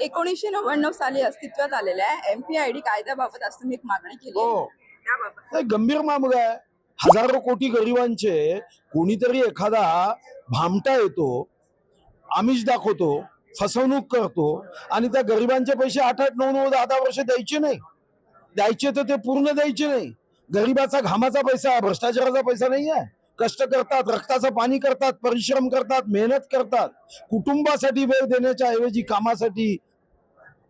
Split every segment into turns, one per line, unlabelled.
एकोणीसशे नव्याण्णव साली अस्तित्वात आलेल्या एम पी आय डी कायद्याबाबत आज तुम्ही एक मागणी केली आहे.
हो
त्याबाबत.
नाही, गंभीर मामला आहे. हजारो कोटी गरिबांचे कोणीतरी एखादा भामटा येतो आमिष दाखवतो फसवणूक करतो आणि त्या गरिबांचे पैसे आठ आठ नऊ नऊ दहा दहा वर्ष द्यायचे नाही. द्यायचे तर ते पूर्ण द्यायचे नाही. गरिबाचा घामाचा पैसा भ्रष्टाचाराचा पैसा नाही आहे. कष्ट करतात रक्ताचं पाणी करतात परिश्रम करतात मेहनत करतात. कुटुंबासाठी वेळ देण्याच्या ऐवजी कामासाठी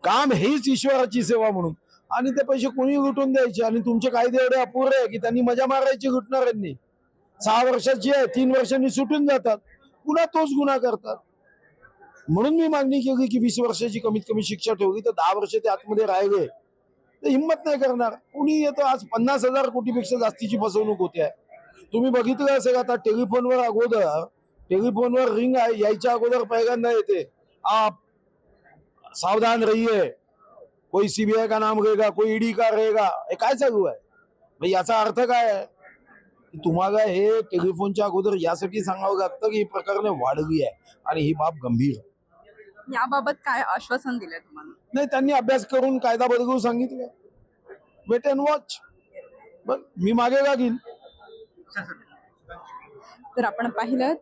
काम हेच ईश्वराची सेवा म्हणून. आणि ते पैसे कोणी लुटून द्यायचे? आणि तुमचे कायदे एवढे अपुरे आहे की त्यांनी मजा मारायची लुटणाऱ्यांनी सहा वर्षाची आहे तीन वर्षांनी सुटून जातात. पुन्हा तोच गुन्हा करतात. म्हणून मी मागणी केली की वीस वर्षाची कमीत कमी शिक्षा ठेवली तर दहा वर्ष ते आतमध्ये राहिले. तर हिंमत नाही करणार. कुणी येतं आज पन्नास हजार कोटीपेक्षा जास्तीची फसवणूक होते. आहे तुम्ही बघितलं असेल आता टेलिफोनवर अगोदर टेलिफोनवर रिंग आहे यायच्या अगोदर पहिल्यांदा येते. आप सावधान रहिए कोई सीबीआय का नाम रहेगा कोई ईडी का रहेगा हे काय चालू आहे? मग याचा अर्थ काय आहे? की तुम्हाला हे टेलिफोनच्या अगोदर यासाठी सांगावं लागतं की ही प्रकरणे वाढली आहे आणि ही बाब गंभीर आहे.
याबाबत काय आश्वासन दिलंय तुम्हाला?
नाही त्यांनी अभ्यास करून कायदा बदलून सांगितलं. वेट अँड वॉच मी मागे लागील
तर आपण पाहिलं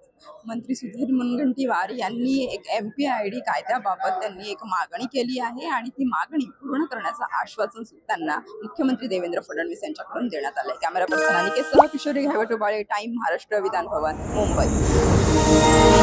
मंत्री सुधीर मुनगंटीवार यांनी एक एम पी आय डी कायद्याबाबत त्यांनी एक मागणी केली आहे आणि ती मागणी पूर्ण करण्याचं आश्वासन त्यांना मुख्यमंत्री देवेंद्र फडणवीस यांच्याकडून देण्यात आलंय. कॅमेरा पर्सन अनिकेत सह किशोरी घावटोबाळे टाइम महाराष्ट्र विधान भवन मुंबई.